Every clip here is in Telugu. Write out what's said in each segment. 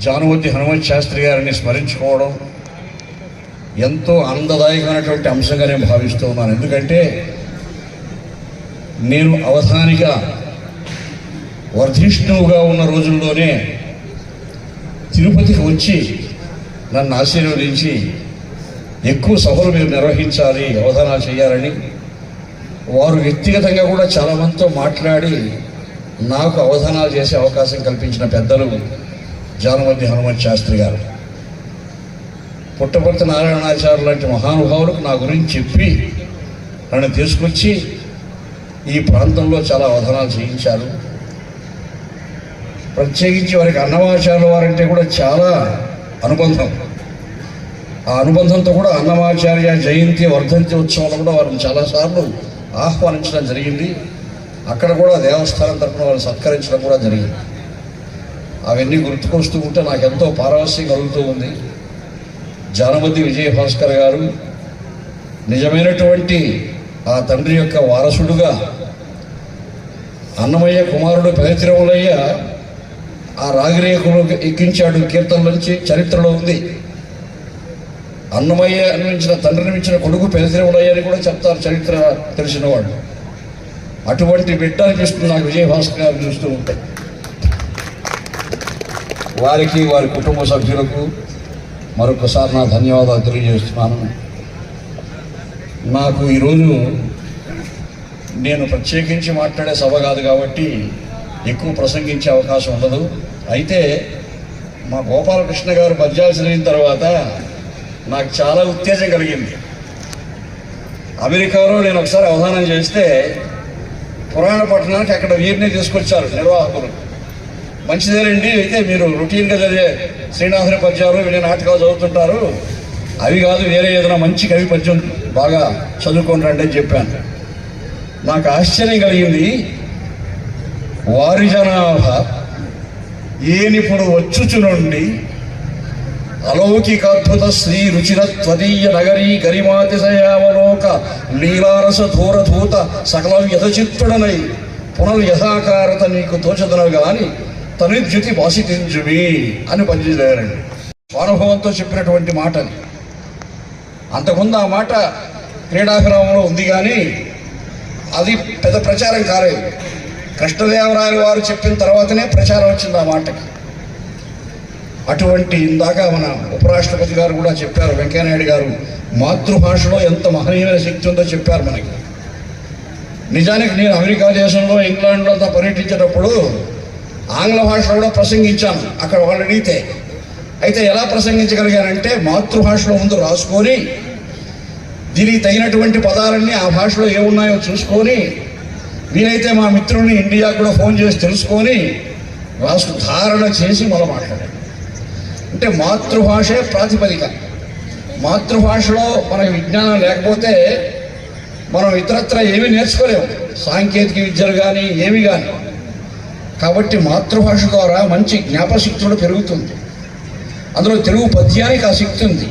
జానువతి హనుమంత్ శాస్త్రి గారిని స్మరించుకోవడం ఎంతో ఆనందదాయకమైనటువంటి అంశంగా నేను భావిస్తూ ఉన్నాను. ఎందుకంటే నేను అవధానిక వర్ధిష్ణువుగా ఉన్న రోజుల్లోనే తిరుపతికి వచ్చి నన్ను ఆశీర్వదించి ఎక్కువ సభలు మీరు నిర్వహించాలి అవధానా చేయాలని వారు వ్యక్తిగతంగా కూడా చాలామందితో మాట్లాడి నాకు అవధానాలు చేసే అవకాశం కల్పించిన పెద్దలు జానమతి హనుమంత్ శాస్త్రి గారు. పుట్టపర్తి నారాయణాచార్య లాంటి మహానుభావులకు నా గురించి చెప్పి నన్ను తీసుకొచ్చి ఈ ప్రాంతంలో చాలా అవధానాలు చేయించారు. ప్రత్యేకించి వారికి అన్నమాచార్యుల వారంటే కూడా చాలా అనుబంధం. ఆ అనుబంధంతో కూడా అన్నమాచార్య జయంతి వర్ధంతి ఉత్సవాలు కూడా వారిని చాలాసార్లు ఆహ్వానించడం జరిగింది. అక్కడ కూడా దేవస్థానం తరపున వారిని సత్కరించడం కూడా జరిగింది. అవన్నీ గుర్తుకొస్తూ ఉంటే నాకు ఎంతో పారవస్యం కలుగుతూ ఉంది. జానమతి విజయభాస్కర్ గారు నిజమైనటువంటి ఆ తండ్రి యొక్క వారసుడుగా అన్నమయ్య కుమారుడు పెదతిరుమలయ్య ఆ రాగిరేకులు ఎక్కించాడు. కీర్తనలోంచి చరిత్రలో ఉంది. అన్నమయ్య అనిపించిన తండ్రిని ఇచ్చిన కొడుకు పెదతిరుమలయ్య అని కూడా చెప్తారు చరిత్ర తెలిసిన వాళ్ళు. అటువంటి బిడ్డ అనిపిస్తుంది నాకు విజయభాస్కర్ గారు చూస్తూ ఉంటాయి వారికి వారి కుటుంబ సభ్యులకు మరొకసారి నా ధన్యవాదాలు తెలియజేస్తున్నాను. నాకు ఈరోజు నేను ప్రత్యేకించి మాట్లాడే సభ కాదు కాబట్టి ఎక్కువ ప్రసంగించే అవకాశం ఉండదు. అయితే మా గోపాలకృష్ణ గారు పద్యాలు చదివిన తర్వాత నాకు చాలా ఉత్తేజం కలిగింది. అమెరికాలో నేను ఒకసారి అవధానం చేస్తే పురాణ పట్టణానికి అక్కడ వీరిని తీసుకొచ్చారు నిర్వాహకులు. మంచిదేనండి. అయితే మీరు రొటీన్గా చదివే శ్రీనాథుని పద్యాలు వీళ్ళ నాటకాలు చదువుతుంటారు. అవి కాదు వేరే ఏదైనా మంచి కవి పద్యం బాగా చదువుకొని రండి అని చెప్పాను. నాకు ఆశ్చర్యం కలిగింది. వారి జనాభ ఏనిప్పుడు వచ్చుచునుండి అలౌకికాద్భుత శ్రీ రుచిర త్వదీయ నగరీ గరిమాతిశయావలోక లీలారస ధూరధూత సకల వ్యధచిత్తుడనై పునర్యథాకారత నీకు తోచదను గాని తనిద్యుతి బాసితించువి అని పనిచేయారండి స్వానుభవంతో చెప్పినటువంటి మాట అది అంతకుముందు ఆ మాట క్రీడాభిరామంలో ఉంది కానీ అది పెద్ద ప్రచారం కాలేదు. కృష్ణదేవరాయల వారు చెప్పిన తర్వాతనే ప్రచారం వచ్చింది ఆ మాటకి. అటువంటి ఇందాక మన ఉపరాష్ట్రపతి గారు కూడా చెప్పారు వెంకయ్యనాయుడు గారు మాతృభాషలో ఎంత మహనీయమైన శక్తి ఉందో చెప్పారు మనకి. నిజానికి నేను అమెరికా దేశంలో ఇంగ్లాండ్లో అంతా పర్యటించేటప్పుడు ఆంగ్ల భాషలో కూడా ప్రసంగించాను అక్కడ వాళ్ళు అడిగితే అయితే ఎలా ప్రసంగించగలిగానంటే మాతృభాషలో ముందు రాసుకొని దీనికి తగినటువంటి పదాలన్నీ ఆ భాషలో ఏమున్నాయో చూసుకొని వీలైతే మా మిత్రుడిని ఇండియా కూడా ఫోన్ చేసి తెలుసుకొని రాసు ధారణ చేసి మనం మాట్లాడాలి అంటే మాతృభాషే ప్రాతిపదిక. మాతృభాషలో మనకి విజ్ఞానం లేకపోతే మనం ఇతరత్ర ఏమీ నేర్చుకోలేము. సాంకేతిక విద్యలు కానీ ఏమి కానీ కాబట్టి మాతృభాష ద్వారా మంచి జ్ఞాపశక్తి కూడా పెరుగుతుంది. అందులో తెలుగు పద్యానికి ఆ శక్తి ఉంది.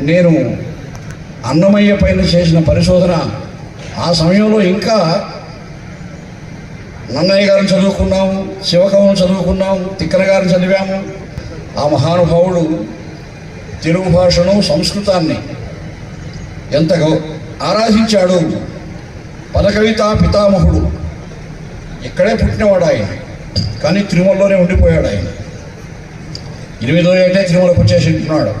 నేను అన్నమయ్య పైన చేసిన పరిశోధన ఆ సమయంలో ఇంకా నన్నయ్య గారిని చదువుకున్నాము శివకవం చదువుకున్నాము తిక్కన గారిని చదివాము. ఆ మహానుభావుడు తెలుగు భాషను సంస్కృతాన్ని ఎంత ఆరాధించాడు. పదకవిత పితామహుడు ఇక్కడే పుట్టినవాడు ఆయన కానీ తిరుమలలోనే ఉండిపోయాడు ఆయన ఎనిమిదో ఏటే తిరుమలకు వచ్చేసి ఉంటున్నాడు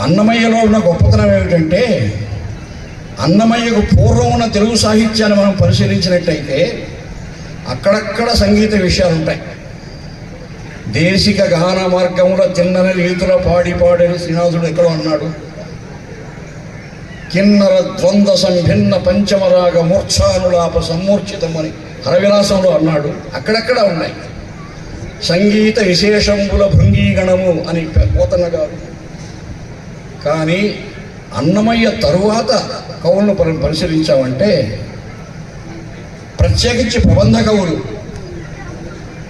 అన్నమయ్యలో ఉన్న గొప్పతనం ఏమిటంటే అన్నమయ్యకు పూర్వం ఉన్న తెలుగు సాహిత్యాన్ని మనం పరిశీలించినట్టయితే అక్కడక్కడ సంగీత విషయాలు ఉంటాయి దేశిక గాన మార్గంలో తిన్నని రీతిలో పాడి పాడని శ్రీనాథుడు ఎక్కడో అన్నాడు. కిన్నర ద్వంద్వ సంభిన్న పంచమరాగ మూర్ఛానులాప సమ్మూర్ఛితమని హరవిలాసంలో అన్నాడు. అక్కడక్కడ ఉన్నాయి. సంగీత విశేషంబుల భృంగీగణము అని పోతన్న గారు. కానీ అన్నమయ్య తరువాత కవులను పరి- పరిశీలించామంటే ప్రత్యేకించి ప్రబంధ కవులు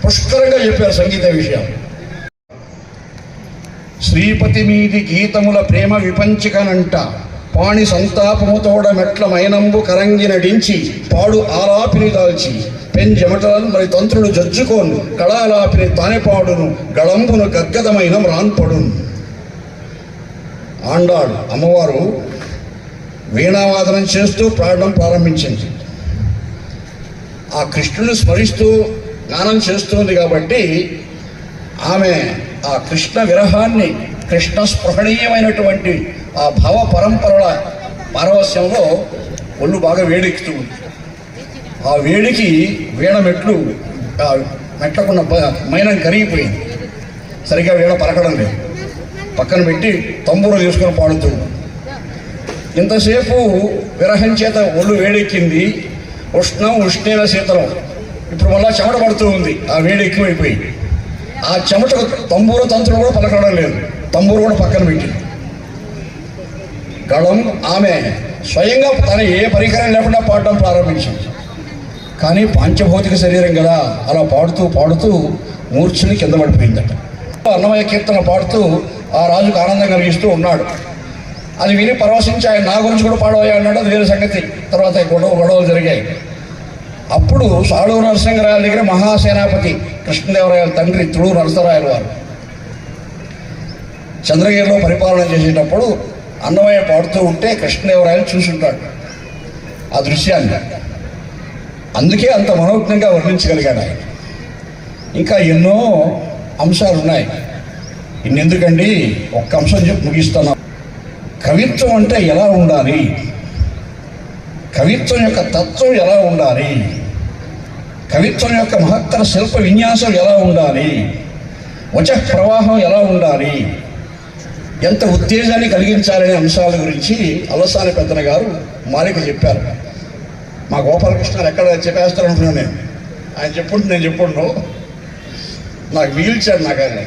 పుష్కరంగా చెప్పారు సంగీత విషయం. శ్రీపతి మీది గీతముల ప్రేమ విపంచికనంట. పాణి సంతాపముతోడ మెట్ల మైనంబు కరంగి నడించి పాడు ఆలాపిని దాల్చి పెంజమటలను మరి తంత్రులు జజ్జుకోను కళాలాపిని తానే పాడును గళంబును గద్గదమైన రాన్పడును ఆండాడు అమ్మవారు వీణావాదనం చేస్తూ పాడడం ప్రారంభించింది. ఆ కృష్ణుని స్మరిస్తూ గానం చేస్తుంది కాబట్టి ఆమె ఆ కృష్ణ విరహాన్ని కృష్ణ స్పృహణీయమైనటువంటి ఆ భవ పరంపరల పారవస్యంలో ఒళ్ళు బాగా వేడెక్కుతూ ఉంది. ఆ వేడికి వీణ మెట్లు మెట్లకున్న మైనం కరిగిపోయింది. సరిగ్గా వీణ పలకడం లేదు. పక్కన పెట్టి తంబూరు తీసుకొని పాడుతూ ఇంతసేపు విరహం చేత ఒళ్ళు వేడెక్కింది. ఉష్ణం ఉష్ణేల శీతలం. ఇప్పుడు మళ్ళా చెమట పడుతూ ఉంది. ఆ వేడి ఎక్కువైపోయి ఆ చెమట తంబూరు తంతులు కూడా పలకడం లేదు. తంబూరు కూడా పక్కన పెట్టింది. గళం ఆమె స్వయంగా తన ఏ పరికరం లేకుండా పాడడం ప్రారంభించింది. కానీ పంచభౌతిక శరీరం కదా అలా పాడుతూ పాడుతూ మూర్ఛుని కింద పడిపోయిందట. అన్నమయ్య కీర్తన పాడుతూ ఆ రాజుకు ఆనందం కలిగిస్తూ ఉన్నాడు. అది విని పరవశించి ఆయన నా గురించి కూడా పాడవయ్యా అన్నాడు. అది వేరే సంగతి. తర్వాత గొడవ గొడవలు జరిగాయి. అప్పుడు సాళూరు నరసింహరాయల దగ్గర మహాసేనాపతి కృష్ణదేవరాయల తండ్రి తుళూరు నరసరాయల వారు చంద్రగిరిలో పరిపాలన చేసేటప్పుడు అన్నమయ్య పాడుతూ ఉంటే కృష్ణదేవరాయలు చూసుంటాడు ఆ దృశ్యాన్ని. అందుకే అంత మనోజ్ఞంగా వర్ణించగలిగాడు ఆయన. ఇంకా ఎన్నో అంశాలు ఉన్నాయి. ఇన్నెందుకండి? ఒక్క అంశం చెప్పి ముగిస్తాను. కవిత్వం అంటే ఎలా ఉండాలి? కవిత్వం యొక్క తత్వం ఎలా ఉండాలి? కవిత్వం యొక్క మహత్తర శిల్ప విన్యాసం ఎలా ఉండాలి? వచ ప్రవాహం ఎలా ఉండాలి? ఎంత ఉత్తేజాన్ని కలిగించాలనే అంశాల గురించి అలసాని పెద్దన గారు మాలిక చెప్పారు. మా గోపాలకృష్ణ ఎక్కడ చెప్పేస్తారు నేను. ఆయన చెప్పుంటే నేను చెప్పుండు. నాకు మిగిల్చాడు నాకు ఆయన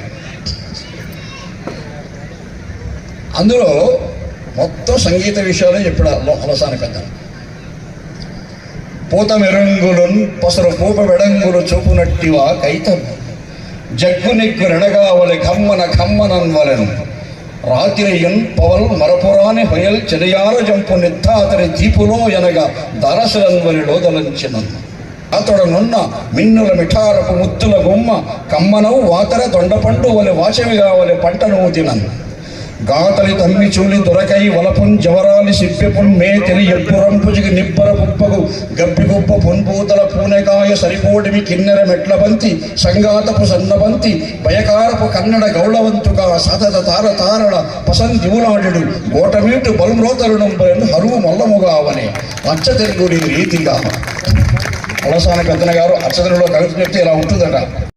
అందులో మొత్తం సంగీత విషయాలే చెప్పాడు అలసాని పెద్దన. పూత మెరంగులున్ పసరు పూప వెడంగులు చూపునట్టివా కైతం జగ్గు నిగ్గు రెడగావలి కమ్మన కమ్మనన్వలెను. రాత్రి రాత్రియన్ పవల్ మరపురాని హొయల్ చెలియార జంపు నిత్తాతని దీపులో ఎనగా దరసలన్వలిలో దలంచినన్ను అతడునున్న మిన్నుల మిఠారపు ముత్తుల గుమ్మ కమ్మనవు వాతర దొండపండు వలె వాచవిగా వలె పంటను తినను గాతలి తమ్మి చూలి దొరకై వలపున్ జవరాలి సిప్పెపున్ మే తెలి ఎప్పురంపుజికి నిబ్బర పుప్పగు గబ్బి గుప్ప పున్పూతల పూనెకాయ సరిపోటిమి కిన్నెర మెట్ల బంతి సంగాతపు సన్నబంతి భయకారపు కన్నడ గౌళవంతుగా సతత తార తారడ పసందివులాడు గోటమీటు బలుమ్రోతరుణం హరువు మొల్లముగా అవనే అచ్చ తెలుగుడి రీతిగా. అలసాని పెద్దన గారు అచ్చదనలో కవిత చెప్తే ఇలా ఉంటుందట.